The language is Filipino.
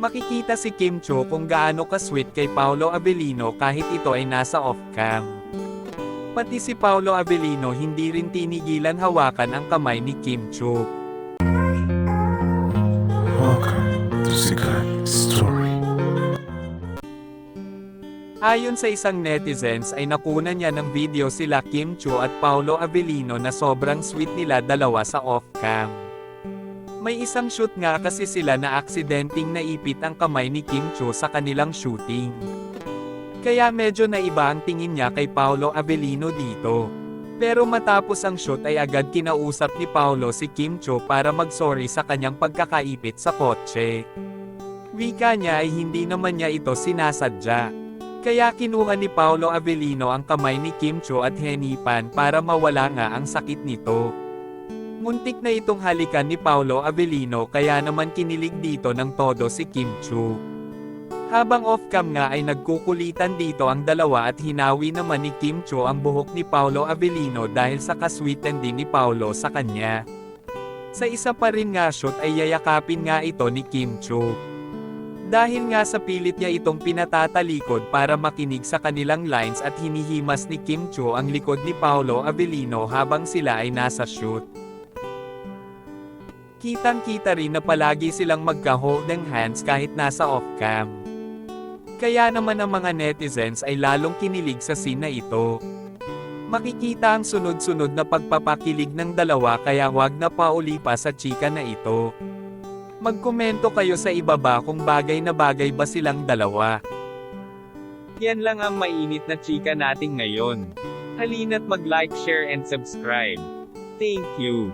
Makikita si Kim Cho kung gaano ka-sweet kay Paolo Avellino kahit ito ay nasa off-cam. Pati si Paolo Avellino hindi rin tinigilan hawakan ang kamay ni Kim Cho. Welcome to Sikat Story. Ayon sa isang netizens ay nakunan niya ng video sila Kim Cho at Paolo Avellino na sobrang sweet nila dalawa sa off-cam. May isang shoot nga kasi sila na aksidenteng naipit ang kamay ni Kim Cho sa kanilang shooting. Kaya medyo naiba ang tingin niya kay Paolo Avellino dito. Pero matapos ang shoot ay agad kinausap ni Paolo si Kim Cho para mag-sorry sa kanyang pagkakaipit sa kotse. Wika niya ay hindi naman niya ito sinasadya. Kaya kinuha ni Paolo Avellino ang kamay ni Kim Cho at henipan para mawala nga ang sakit nito. Muntik na itong halikan ni Paolo Avellino kaya naman kinilig dito ng todo si Kim Cho. Habang off-cam nga ay nagkukulitan dito ang dalawa at hinawi naman ni Kim Cho ang buhok ni Paolo Avellino dahil sa kasweeten din ni Paolo sa kanya. Sa isa pa rin nga shoot ay yayakapin nga ito ni Kim Cho. Dahil nga sa pilit niya itong pinatatalikod para makinig sa kanilang lines at hinihimas ni Kim Cho ang likod ni Paolo Avellino habang sila ay nasa shoot. Kitang-kita rin na palagi silang magka-holding hands kahit nasa off-cam. Kaya naman ang mga netizens ay lalong kinilig sa scene na ito. Makikita ang sunod-sunod na pagpapakilig ng dalawa kaya wag na pauli pa sa chika na ito. Magkomento kayo sa ibaba kung bagay na bagay ba silang dalawa. Yan lang ang mainit na chika natin ngayon. Halina't mag-like, share and subscribe. Thank you.